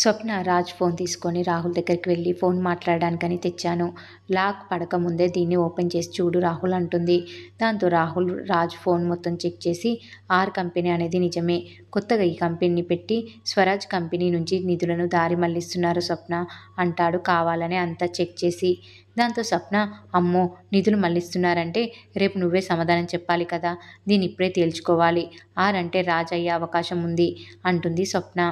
స్వప్న Raj phone తీసుకొని రాహుల్ దగ్గరికి వెళ్ళి ఫోన్ మాట్లాడడానికని తెచ్చాను. లాక్ పడకముందే దీన్ని ఓపెన్ చేసి చూడు రాహుల్ అంటుంది. దాంతో రాహుల్ రాజ్ ఫోన్ మొత్తం చెక్ చేసి ఆర్ కంపెనీ అనేది నిజమే. కొత్తగా ఈ కంపెనీని పెట్టి స్వరాజ్ కంపెనీ నుంచి నిధులను దారి మళ్ళిస్తున్నారు స్వప్న అంటాడు కావాలని అంతా చెక్ చేసి. దాంతో స్వప్న అమ్మో నిధులు మళ్ళిస్తున్నారంటే రేపు నువ్వే సమాధానం చెప్పాలి కదా దీన్ని ఇప్పుడే తేల్చుకోవాలి. ఆర్ అంటే రాజ్ అయ్యే అవకాశం ఉంది అంటుంది స్వప్న.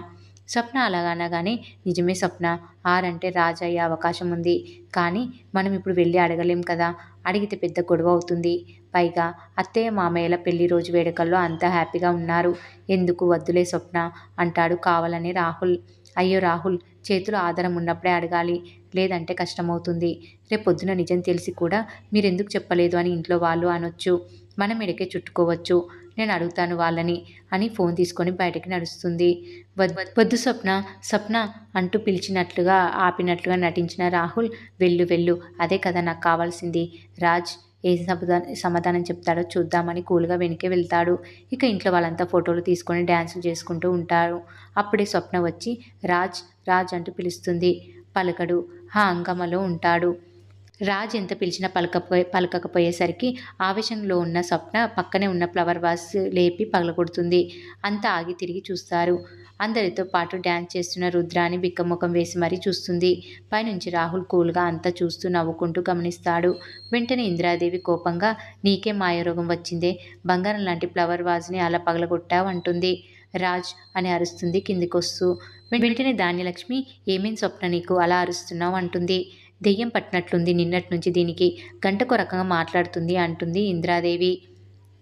స్వప్న అలాగా అనగానే నిజమే స్వప్న ఆర్ అంటే రాజు అయ్యే అవకాశం ఉంది. కానీ మనం ఇప్పుడు వెళ్ళి అడగలేం కదా? అడిగితే పెద్ద గొడవ అవుతుంది. పైగా అత్తయ్య మామయ్యల పెళ్ళి రోజు వేడుకల్లో అంతా హ్యాపీగా ఉన్నారు. ఎందుకు వద్దులే స్వప్న? అంటాడు కావాలని రాహుల్. అయ్యో రాహుల్ చేతులు ఆధారం ఉన్నప్పుడే అడగాలి. లేదంటే కష్టమవుతుంది. రేపొద్దున నిజం తెలిసి కూడా మీరెందుకు చెప్పలేదు అని ఇంట్లో వాళ్ళు అనొచ్చు. మనం ఇడకే చుట్టుకోవచ్చు. నేను అడుగుతాను వాళ్ళని అని ఫోన్ తీసుకొని బయటకి నడుస్తుంది. వద్దు స్వప్న స్వప్న అంటూ పిలిచినట్లుగా ఆపినట్లుగా నటించిన రాహుల్ వెళ్ళు వెళ్ళు అదే కదా నాకు కావాల్సింది. రాజ్ ఏ సమాధానం సమాధానం చెప్తాడో చూద్దామని కూల్గా వెనకే వెళ్తాడు. ఇక ఇంట్లో వాళ్ళంతా ఫోటోలు తీసుకొని డ్యాన్సులు చేసుకుంటూ ఉంటారు. అప్పుడే స్వప్న వచ్చి రాజ్ రాజ్ అంటూ పిలుస్తుంది. పలకడు ఆ అంగమలో ఉంటాడు. రాజ్ ఎంత పిలిచినా పలకపోయే పలకకపోయేసరికి ఆవేశంలో ఉన్న స్వప్న పక్కనే ఉన్న ఫ్లవర్ వాస్ లేపి పగలగొడుతుంది. అంతా ఆగి తిరిగి చూస్తారు. అందరితో పాటు డ్యాన్స్ చేస్తున్న రుద్రాని బిక్కముఖం వేసి మరీ చూస్తుంది. పైనుంచి రాహుల్ కూల్గా అంతా చూస్తూ నవ్వుకుంటూ గమనిస్తాడు. వెంటనే ఇందిరాదేవి కోపంగా నీకే మాయరోగం వచ్చిందే. బంగారం లాంటి ఫ్లవర్ వాజ్ని అలా పగలగొట్టావు అంటుంది రాజ్ అని అరుస్తుంది కిందికొస్తూ. వెంటనే ధాన్యలక్ష్మి ఏమేం స్వప్న నీకు అలా అరుస్తున్నావు? అంటుంది. దెయ్యం పట్టినట్లుంది నిన్నటి నుంచి దీనికి గంటకు రకంగా మాట్లాడుతుంది అంటుంది ఇంద్రాదేవి.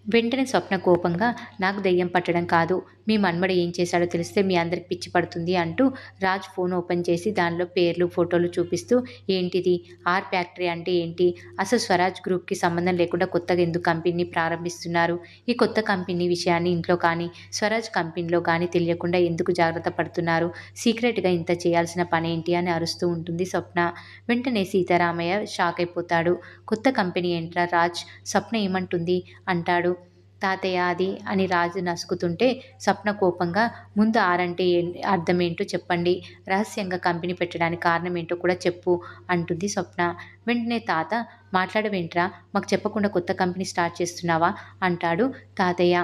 వెంటనే స్వప్న కోపంగా నాకు దెయ్యం పట్టడం కాదు. మీ మన్మడు ఏం చేశాడో తెలిస్తే మీ అందరికి పిచ్చి పడుతుంది అంటూ రాజ్ ఫోన్ ఓపెన్ చేసి దానిలో పేర్లు ఫోటోలు చూపిస్తూ ఏంటిది? ఆర్ ఫ్యాక్టరీ అంటే ఏంటి? అసలు స్వరాజ్ గ్రూప్కి సంబంధం లేకుండా కొత్తగా ఎందుకు కంపెనీని ప్రారంభిస్తున్నారు? ఈ కొత్త కంపెనీ విషయాన్ని ఇంట్లో కానీ స్వరాజ్ కంపెనీలో కానీ తెలియకుండా ఎందుకు జాగ్రత్త పడుతున్నారు? సీక్రెట్గా ఇంత చేయాల్సిన పని ఏంటి? అని అరుస్తూ ఉంటుంది స్వప్న. వెంటనే సీతారామయ్య షాక్ అయిపోతాడు. కొత్త కంపెనీ ఏంట్రా రాజ్? స్వప్న ఏమంటుంది? అంటాడు. తాతయ్య అది అని రాజు నసుకుతుంటే స్వప్న కోపంగా ముందు ఆరంటే అర్థమేంటో చెప్పండి. రహస్యంగా కంపెనీ పెట్టడానికి కారణం ఏంటో కూడా చెప్పు అంటుంది స్వప్న. వెంటనే తాత మాట్లాడవేంట్రా? మాకు చెప్పకుండా కొత్త కంపెనీ స్టార్ట్ చేస్తున్నావా? అంటాడు తాతయ్య.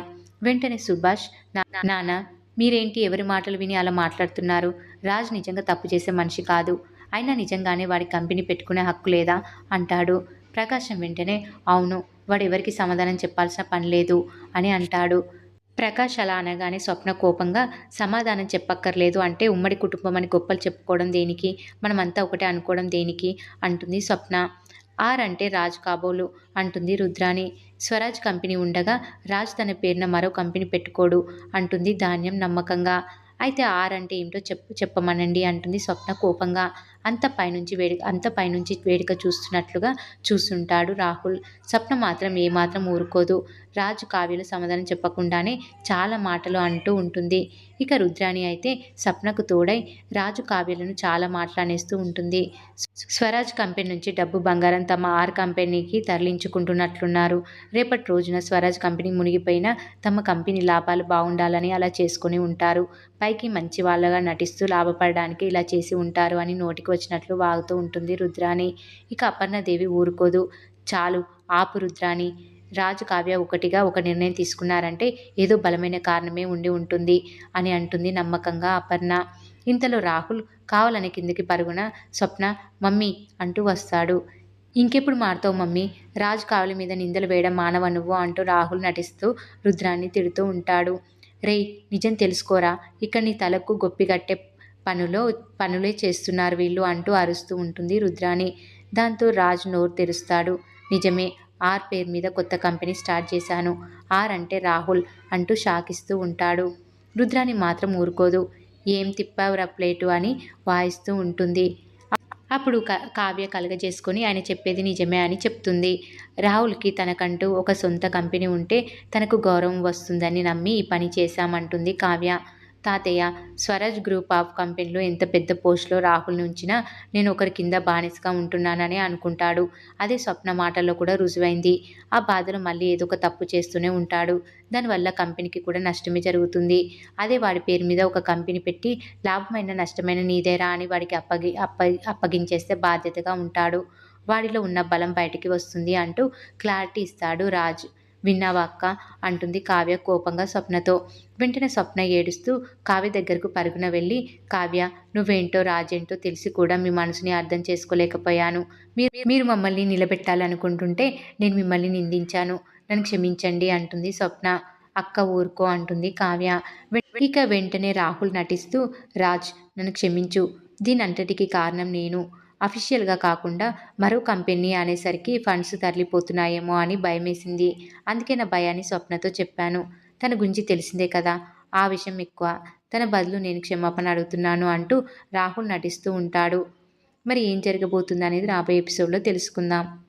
వెంటనే సుభాష్ నాన్న మీరేంటి ఎవరి మాటలు విని అలా మాట్లాడుతున్నారు? రాజు నిజంగా తప్పు చేసే మనిషి కాదు. అయినా నిజంగానే వాడి కంపెనీ పెట్టుకునే హక్కు లేదా? అంటాడు. ప్రకాశం వెంటనే అవును. వాడు ఎవరికి సమాధానం చెప్పాల్సిన పని లేదు అని అంటాడు. ప్రకాష్ అలా అనగానే స్వప్న కోపంగా సమాధానం చెప్పక్కర్లేదు అంటే ఉమ్మడి కుటుంబం అని గొప్పలు చెప్పుకోవడం దేనికి? మనమంతా ఒకటే అనుకోవడం దేనికి? అంటుంది స్వప్న. ఆర్ అంటే రాజ్ కాబోలు అంటుంది రుద్రాని స్వరాజ్ కంపెనీ ఉండగా రాజ్ తన పేరున మరో కంపెనీ పెట్టుకోడు అంటుంది ధాన్యం నమ్మకంగా. అయితే ఆర్ అంటే ఏమిటో చెప్పు చెప్పమనండి అంటుంది స్వప్న కోపంగా. అంత పైనుంచి వేడి అంత పైనుంచి వేడిక చూస్తున్నట్లుగా చూస్తుంటాడు రాహుల్. స్వప్న మాత్రం ఏమాత్రం ఊరుకోదు. రాజు కావ్యలు సమాధానం చెప్పకుండానే చాలా మాటలు అంటూ ఉంటుంది. ఇక రుద్రాణి అయితే స్వప్నకు తోడై రాజు కావ్యలను చాలా మాట్లాడేస్తూ ఉంటుంది. స్వరాజ్ కంపెనీ నుంచి డబ్బు బంగారం తమ ఆర్ కంపెనీకి తరలించుకుంటున్నట్లున్నారు. రేపటి రోజున స్వరాజ్ కంపెనీ మునిగిపోయినా తమ కంపెనీ లాభాలు బాగుండాలని అలా చేసుకొని ఉంటారు. పైకి మంచి వాళ్ళగా నటిస్తూ లాభపడడానికి ఇలా చేసి ఉంటారు అని నోటికి వచ్చినట్లు వాగుతూ ఉంటుంది రుద్రాణి. ఇక అపర్ణదేవి ఊరుకోదు. చాలు ఆపు రుద్రాణి. రాజు కావ్య ఒకటిగా ఒక నిర్ణయం తీసుకున్నారంటే ఏదో బలమైన కారణమే ఉండి ఉంటుంది అని అంటుంది నమ్మకంగా అపర్ణ. ఇంతలో రాహుల్ కావాలని కిందికి పరుగున స్వప్న మమ్మీ అంటూ వస్తాడు. ఇంకెప్పుడు మారుతావు మమ్మీ? రాజు కావలి మీద నిందలు వేయడం మానవ నువ్వు అంటూ రాహుల్ నటిస్తూ రుద్రాన్ని తిడుతూ ఉంటాడు. రేయ్ నిజం తెలుసుకోరా? ఇక్కడ నీ తలకు గొప్పిగట్టే పనులో పనులే చేస్తున్నారు వీళ్ళు అంటూ అరుస్తూ ఉంటుంది రుద్రాని. దాంతో రాజు నోరు తెరుస్తాడు. నిజమే ఆర్ పేరు మీద కొత్త కంపెనీ స్టార్ట్ చేశాను. ఆర్ అంటే రాహుల్ అంటూ షాకిస్తూ ఉంటాడు. రుద్రాని మాత్రం ఊరుకోదు. ఏం తిప్పావురా ప్లేటు అని వాయిస్తూ ఉంటుంది. అప్పుడు కావ్య కలగజేసుకొని ఆయన చెప్పేది నిజమే అని చెప్తుంది. రాహుల్కి తనకంటూ ఒక సొంత కంపెనీ ఉంటే తనకు గౌరవం వస్తుందని నమ్మి ఈ పని చేశామంటుంది కావ్య. తాతయ్య స్వరాజ్ గ్రూప్ ఆఫ్ కంపెనీలో ఎంత పెద్ద పోస్ట్లో రాహుల్ని ఉంచినా నేను ఒకరి కింద బానిసగా ఉంటున్నానని అనుకుంటాడు. అదే స్వప్న మాటల్లో కూడా రుజువైంది. ఆ బాధలో మళ్ళీ ఏదో ఒక తప్పు చేస్తూనే ఉంటాడు. దానివల్ల కంపెనీకి కూడా నష్టమే జరుగుతుంది. అదే వాడి పేరు మీద ఒక కంపెనీ పెట్టి లాభమైన నష్టమైన నీదేరా అని వాడికి అప్పగి అప్ప అప్పగించేస్తే బాధ్యతగా ఉంటాడు. వాడిలో ఉన్న బలం బయటికి వస్తుంది అంటూ క్లారిటీ ఇస్తాడు రాజ్. విన్నావా అక్క? అంటుంది కావ్య కోపంగా స్వప్నతో. వెంటనే స్వప్న ఏడుస్తూ కావ్య దగ్గరకు పరుగున వెళ్ళి కావ్య నువ్వేంటో రాజేంటో తెలిసి కూడా మీ మనసుని అర్థం చేసుకోలేకపోయాను. మీరు మీరు మమ్మల్ని నిలబెట్టాలనుకుంటుంటే నేను మిమ్మల్ని నిందించాను. నన్ను క్షమించండి అంటుంది స్వప్న. అక్క ఊరుకో అంటుంది కావ్య. ఇక వెంటనే రాహుల్ నటిస్తూ రాజ్ నన్ను క్షమించు. దీని అంతటికి కారణం నేను. అఫీషియల్గా కాకుండా మరో కంపెనీ అనేసరికి ఫండ్స్ తరలిపోతున్నాయేమో అని భయమేసింది. అందుకే నా భయాన్ని స్వప్నతో చెప్పాను. తన గురించి తెలిసిందే కదా. ఆ విషయం ఎక్కువ. తన బదులు నేను క్షమాపణ అడుగుతున్నాను అంటూ రాహుల్ నటిస్తూ ఉంటాడు. మరి ఏం జరగబోతుంది అనేది రాబోయే ఎపిసోడ్లో తెలుసుకుందాం.